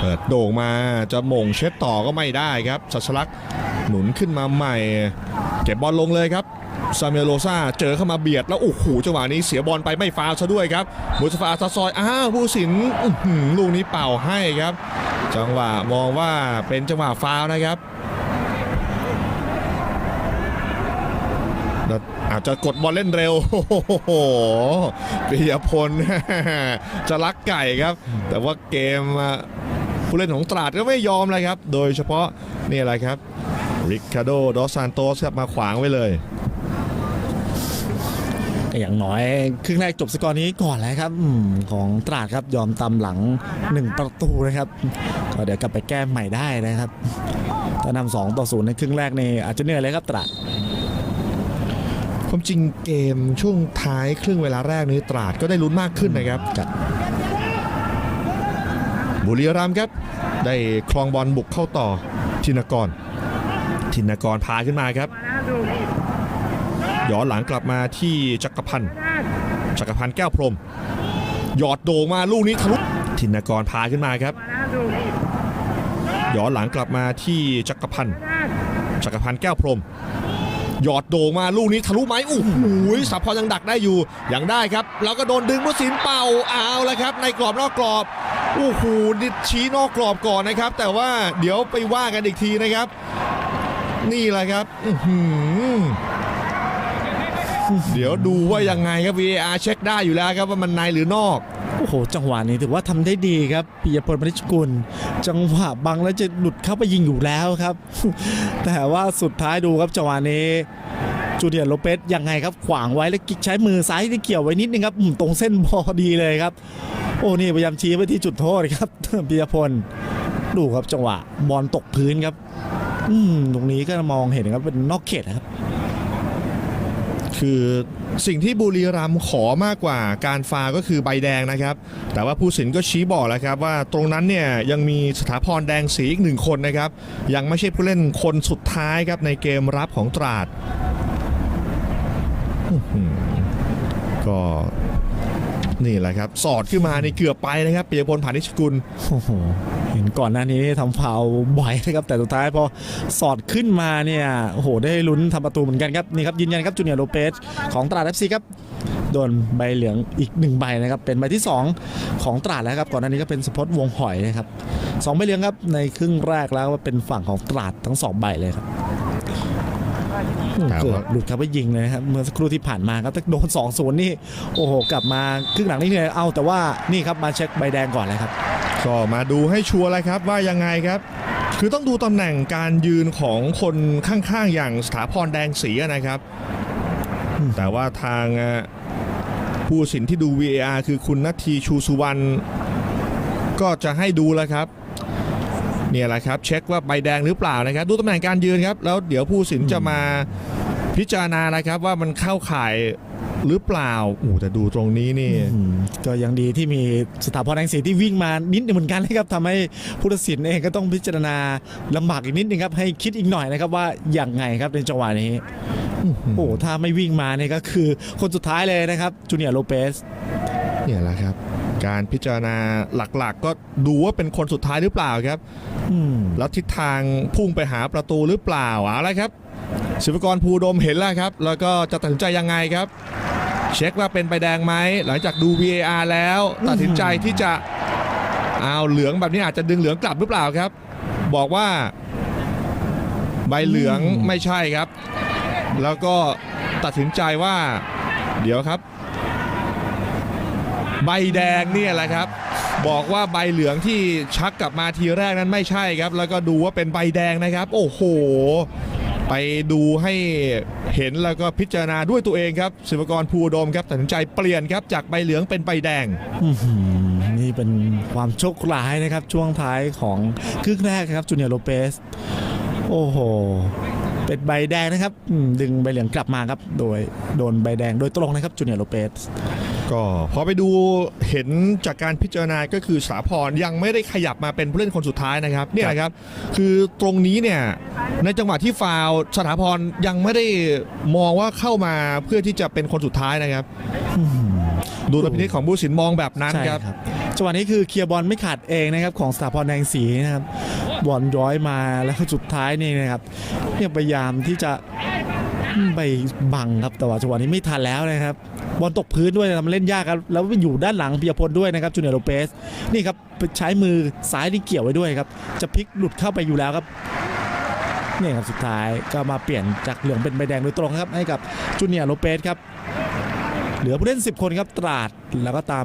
เปิดโด่งมาจะมงเช็ดต่อก็ไม่ได้ครับสัชลักษณ์หนุนขึ้นมาใหม่ เก็บบอลลงเลยครับซาเมโลซาเจอเข้ามาเบียดแล้วโอ้โหจังหวะนี้เสียบอลไปไม่ฟาวซะด้วยครับมุสฟาอาซาซอยอ้าวผู้สินลูกนี้เป่าให้ครับ จังหวะมองว่าเป็นจังหวะฟาวนะครับอาจจะกดบอลเล่นเร็วโอ้โหปิยพลจะรักไก่ครับ แต่ว่าเกม ผู้เล่นของตราดก็ไม่ยอมเลยครับ โดยเฉพาะนี่อะไรครับริคาโดดอสซานโตสครับมาขวางไว้เลยอย่างน้อยครึ่งแรกจบสกอร์นี้ก่อนแล้วครับอืมของตราดครับยอมตามหลัง 1 ประตูนะครับก็เดี๋ยวกลับไปแก้ใหม่ได้นะครับถ้านำสองต่อศูนย์ในครึ่งแรกนี่อาจจะเหนื่อยเลยครับตราดความจริงเกมช่วงท้ายครึ่งเวลาแรกนี้ตราดก็ได้ลุ้นมากขึ้นนะครับครั บุรีรัมย์ครับ ได้คลองบอลบุกเข้าต่อธินกรธินกรพาขึ้นมาครับย้อนหลังกลับมาที่จักรพันธ์จักรพันธ์แก้วพรม หยอดโด่งมาลูกนี้ทะลุธินกรพาขึ้นมาครับย้อนหลังกลับมาที่จักรพันธ์จักรพันธ์แก้วพรม หยอดโด่งมาลูกนี้ทะลุไหมโอ้โหสับพอยังดักได้อยู่ยังได้ครับ แล้วก็โดนดึงมุสินเป่าเอาแล้วครับ ในกรอบนอกกรอบ โอ้โหนิดชี้นอกกรอบก่อนนะครับ แต่ว่าเดี๋ยวไปว่ากันอีกทีนะครับ นี่แหละครับเดี๋ยวดูว่ายังไงครับ VAR เช็คได้อยู่แล้วครับว่ามันในหรือนอกโอ้โห จังหวะนี้ถือว่าทำได้ดีครับปิยพลมณิชกุล จังหวะบังแล้วจะหลุดเข้าไปยิงอยู่แล้วครับ แต่ว่าสุดท้ายดูครับจังหวะนี้จูเนียร์โลเปสยังไงครับขวางไว้แล้วกิ๊กใช้มือซ้ายที่เกี่ยวไว้นิดนึงครับตรงเส้นพอดีเลยครับ โอ้นี่พยายามชี้ไปที่จุดโทษครับปิยพลดูครับจังหวะบอลตกพื้นครับ อืมตรงนี้ก็มองเห็นครับเป็นนอกเขตครับ คือสิ่งที่บุรีรัมขอมากกว่าการฟาก็คือใบแดงนะครับ แต่ว่าผู้สินก็ชี้บอกแล้วครับว่าตรงนั้นเนี่ยยังมีสถาพรแดงสีอีกหนึ่งคนนะครับ ยังไม่ใช่ผู้เล่นคนสุดท้ายครับในเกมรับของตราดก็ นี่แหละครับ สอดขึ้นมาในเกือบไปนะครับปิยพลผ่านิชกุลโอ้โหเห็นก่อนหน้านี้ทำฟาวบ่อยนะครับ แต่สุดท้ายพอสอดขึ้นมาเนี่ยโอ้โหได้ลุ้นทำประตูเหมือนกันครับนี่ครับยืนยันครับจูเนียร์โลเปสของตราดเอฟซีครับโดนใบเหลืองอีกหนึ่งใบนะครับเป็นใบที่ 2 ของตราดแล้วครับก่อนหน้านี้ก็เป็นสปอตวงหอยนะครับสองใบเหลืองครับในครึ่งแรกแล้วเป็นฝั่งของตราดทั้งสองใบเลยครับ เกือบหลุดครับไปยิงเลยนะครับเมื่อสักครู่ที่ผ่านมาครับถ้าโดน2อศูนย์นี่โอ้โหกลับมาครึ่งหลังนี่เลยเอาแต่ว่านี่ครับมาเช็คใบแดงก่อนเลยครับก็มาดูให้ชัวร์เลยครับว่ายังไงครับคือต้องดูตำแหน่งการยืนของคนข้างๆ อย่างสถาพรแดงสีนะครับอืมแต่ว่าทางเอ่อผู้สินที่ดู VAR คือคุณนัททีชูสุวรรณก็จะให้ดูแล้วครับ เนี่ยแหละครับ เช็คว่าใบแดงหรือเปล่านะครับ ดูตำแหน่งการยืนครับ แล้วเดี๋ยวผู้สินจะมาพิจารณานะครับว่ามันเข้าข่ายหรือเปล่าโอ้แต่ดูตรงนี้นี่อืมก็ยังดีที่มีสถาพรแดงสีที่วิ่งมานิดหนึงเหมือนกันนะครับทำให้ผู้ตัดสินเองก็ต้องพิจารณาลำบากอีกนิดนึงครับ ให้คิดอีกหน่อยนะครับว่าอย่างไงครับในจังหวะนี้โอ้โหถ้าไม่วิ่งมาเนี่ยก็คือคนสุดท้ายเลยนะครับจูเนียร์โลเปสเนี่ยแหละครับ การพิจารณาหลักๆ ก็ดูว่าเป็นคนสุดท้ายหรือเปล่าครับอืมแล้วทิศทางพุ่งไปหาประตูหรือเปล่าเอาละครับศิวกรภูดมเห็นแล้วครับ แล้วก็จะตัดสินใจยังไงครับ เช็คว่าเป็นใบแดงไหมหลังจากดู VAR แล้วตัดสินใจที่จะเอาเหลืองแบบนี้อาจจะดึงเหลืองกลับหรือเปล่าครับ บอกว่า ใบเหลืองไม่ใช่ครับ แล้วก็ตัดสินใจว่า เดี๋ยวครับ ใบแดงเนี่ยแหละครับ บอกว่าใบเหลืองที่ชักกลับมาทีแรกนั้นไม่ใช่ครับ แล้วก็ดูว่าเป็นใบแดงนะครับ โอ้โห ไปดูให้เห็นแล้วก็พิจารณาด้วยตัวเองครับศิวกรภูดมครับตัดสินใจเปลี่ยนครับจากใบเหลืองเป็นใบแดง อื้อหือนี่เป็นความโชคร้ายนะครับ ช่วงท้ายของครึ่งแรกครับจูเนียร์โลเปสโอ้โห เป็นใบแดงนะครับอืมดึงใบเหลืองกลับมาครับ โดยโดนใบแดงโดยตรงนะครับจูเนียร์โลเปส ก็พอไปดูเห็นจากการพิจารณาก็คือสาพรยังไม่ได้ขยับมาเป็นผู้เล่นคนสุดท้ายนะครับเนี่ยนะครับคือตรงนี้เนี่ยในจังหวะที่ฟาวสถาพรยังไม่ได้มองว่าเข้ามาเพื่อที่จะเป็นคนสุดท้ายนะครับดูลพินิจของผู้สินมองแบบนั้นครับจังหวะนี้คือเคลียร์บอลไม่ขาดเองนะครับของสถาพรแดงศรีนะครับบอลย้อยมาแล้วสุดท้ายนี่นะครับเนี่ยพยายามที่จะไปบังครับแต่ว่าจังหวะนี้ไม่ทันแล้วนะครับ บอลตกพื้นด้วยทำเล่นยากครับแล้วอยู่ด้านหลังปิยพลด้วยนะครับจูเนียร์โลเปสนี่ครับใช้มือซ้ายที่เกี่ยวไว้ด้วยครับจะพลิกหลุดเข้าไปอยู่แล้วครับนี่ครับสุดท้ายก็มาเปลี่ยนจากเหลืองเป็นใบแดงโดยตรงครับให้กับจูเนียร์โลเปสครับเหลือผู้เล่น 10 คนครับตราดแล้วก็ตาม